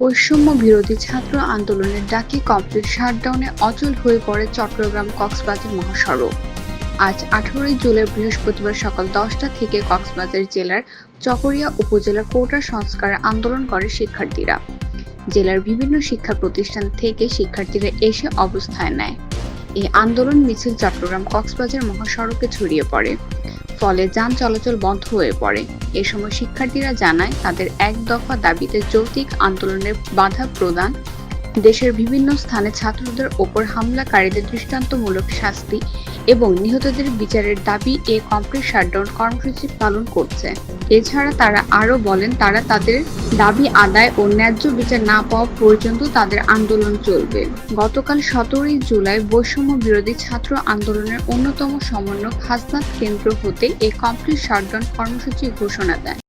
বৈষম্য বিরোধী ছাত্র আন্দোলনের ডাকে কমপ্লিট শাটডাউনে অচল হয়ে পড়ে চট্টগ্রাম কক্সবাজার মহাসড়ক। আজ আঠারোই জুলাই বৃহস্পতিবার সকাল দশটা থেকে কক্সবাজার জেলার চকরিয়া উপজেলার কোটা সংস্কার আন্দোলন করে শিক্ষার্থীরা। জেলার বিভিন্ন শিক্ষা প্রতিষ্ঠান থেকে শিক্ষার্থীরা এসে অবস্থায় নেয়। এই আন্দোলন মিছিল চট্টগ্রাম কক্সবাজার মহাসড়কে ছড়িয়ে পড়ে। ফলে যান চলাচল বন্ধ হয়ে পড়ে। এ সময় শিক্ষার্থীরা জানায়, তাদের এক দফা দাবিতে যৌক্তিক আন্দোলনের বাধা প্রদান দেশের বিভিন্ন স্থানে ছাত্রদের ওপর হামলাকারীদের দৃষ্টান্তমূলক শাস্তি এবং নিহতদের বিচারের দাবি এ কমপ্লিট শাটডাউন কর্মসূচি পালন করছে। এছাড়া তারা আরও বলেন, তারা তাদের দাবি আদায় ও ন্যায্য বিচার না পাওয়া পর্যন্ত তাদের আন্দোলন চলবে। গতকাল সতেরোই জুলাই বৈষম্য বিরোধী ছাত্র আন্দোলনের অন্যতম সমন্বয়ক হাসনাত কেন্দ্র হতে এই কমপ্লিট শাটডাউন কর্মসূচি ঘোষণা দেয়।